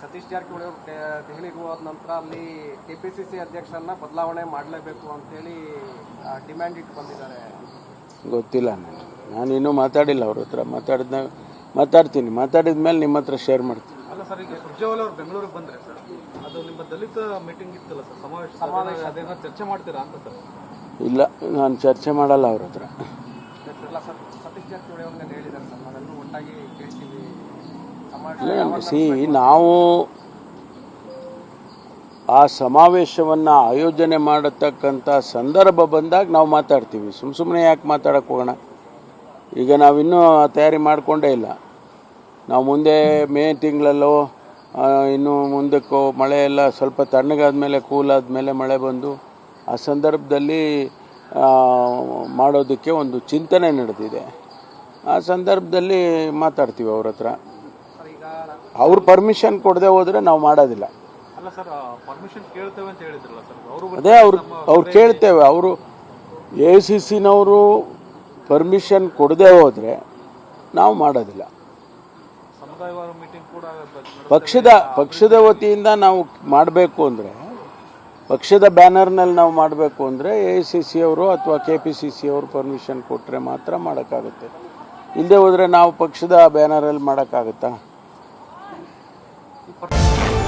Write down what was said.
ಸತೀಶ್ ಜಾರಕಿಹೊಳಿ ಅವರು ದೆಹಲಿಗೆ ಹೋದ ನಂತರ ಅಲ್ಲಿ ಕೆ ಪಿ ಸಿ ಸಿ ಅಧ್ಯಕ್ಷರನ್ನ ಬದಲಾವಣೆ ಮಾಡಲೇಬೇಕು ಅಂತೇಳಿ ಡಿಮ್ಯಾಂಡ್ ಇಟ್ಟು ಬಂದಿದ್ದಾರೆ. ಗೊತ್ತಿಲ್ಲ ನನಗೆ ನಾನು ಇನ್ನೂ ಮಾತಾಡಿಲ್ಲ ಅವ್ರ ಹತ್ರ ಮಾತಾಡಿದಾಗ ಮಾತಾಡ್ತೀನಿ. ಮಾತಾಡಿದ ಮೇಲೆ ನಿಮ್ಮ ಹತ್ರ ಶೇರ್ ಮಾಡ್ತೀನಿ. ಅಲ್ಲ ಸರ್ ಈಗ ಸುರ್ಜೇವಾಲ ಅವರು ಬೆಂಗಳೂರಿಗೆ ಬಂದ್ರೆ ಸರ್ ಅದು ನಿಮ್ಮ ದಲಿತ ಮೀಟಿಂಗ್ ಇತ್ತಲ್ಲ ಸರ್ ಸಮಾವೇಶ ಸಮಾವೇಶ. ಅದೇನೋ ಚರ್ಚೆ ಮಾಡ್ತೀರಾ ಅಂತ ಸರ್? ಇಲ್ಲ ನಾನು ಚರ್ಚೆ ಮಾಡಲ್ಲ ಅವ್ರ ಹತ್ರ. ಎಲ್ಲ ಸತ್- ಸತೀಶ್ ಜಾರಕಿಹೊಳಿ ಅವ್ರನ್ನ ಹೇಳಿದ್ದಾರೆ ಸರ್ ನಾವೆಲ್ಲರೂ ಒಟ್ಟಾಗಿ ಕೇಳ್ತೀವಿ. ಸಿ ನಾವು ಆ ಸಮಾವೇಶವನ್ನು ಆಯೋಜನೆ ಮಾಡತಕ್ಕಂಥ ಸಂದರ್ಭ ಬಂದಾಗ ನಾವು ಮಾತಾಡ್ತೀವಿ. ಸುಮ್ಮ ಸುಮ್ಮನೆ ಯಾಕೆ ಮಾತಾಡಕ್ಕೆ ಹೋಗೋಣ? ಈಗ ನಾವಿನ್ನೂ ತಯಾರಿ ಮಾಡಿಕೊಂಡೇ ಇಲ್ಲ. ನಾವು ಮುಂದೆ ಮೇ ತಿಂಗಳಲ್ಲೋ ಇನ್ನೂ ಮುಂದಕ್ಕೋ ಮಳೆ ಎಲ್ಲ ಸ್ವಲ್ಪ ತಣ್ಣಗಾದ್ಮೇಲೆ ಕೂಲ್ ಆದಮೇಲೆ ಮಳೆ ಬಂದು, ಆ ಸಂದರ್ಭದಲ್ಲಿ ಮಾಡೋದಕ್ಕೆ ಒಂದು ಚಿಂತನೆ ನಡೆದಿದೆ. ಆ ಸಂದರ್ಭದಲ್ಲಿ ಮಾತಾಡ್ತೀವಿ ಅವ್ರ ಹತ್ರ. ಅವ್ರು ಪರ್ಮಿಷನ್ ಕೊಡದೆ ಹೋದ್ರೆ ನಾವು ಮಾಡೋದಿಲ್ಲ. ಅದೇ ಅವ್ರು ಅವ್ರು ಕೇಳ್ತೇವೆ ಅವರು ಎ ಸಿ ಸಿನವರು ಪರ್ಮಿಷನ್ ಕೊಡದೆ ಹೋದರೆ ನಾವು ಮಾಡೋದಿಲ್ಲ. ಪಕ್ಷದ ಪಕ್ಷದ ವತಿಯಿಂದ ನಾವು ಮಾಡಬೇಕು ಅಂದರೆ ಪಕ್ಷದ ಬ್ಯಾನರ್ನಲ್ಲಿ ನಾವು ಮಾಡಬೇಕು ಅಂದರೆ ಎ ಸಿ ಸಿ ಅವರು ಅಥವಾ ಕೆ ಪಿ ಸಿ ಸಿ ಅವರು ಪರ್ಮಿಷನ್ ಕೊಟ್ಟರೆ ಮಾತ್ರ ಮಾಡೋಕ್ಕಾಗುತ್ತೆ. ಇಲ್ಲದೆ ಹೋದರೆ ನಾವು ಪಕ್ಷದ ಬ್ಯಾನರಲ್ಲಿ ಮಾಡೋಕ್ಕಾಗುತ್ತಾ? importante.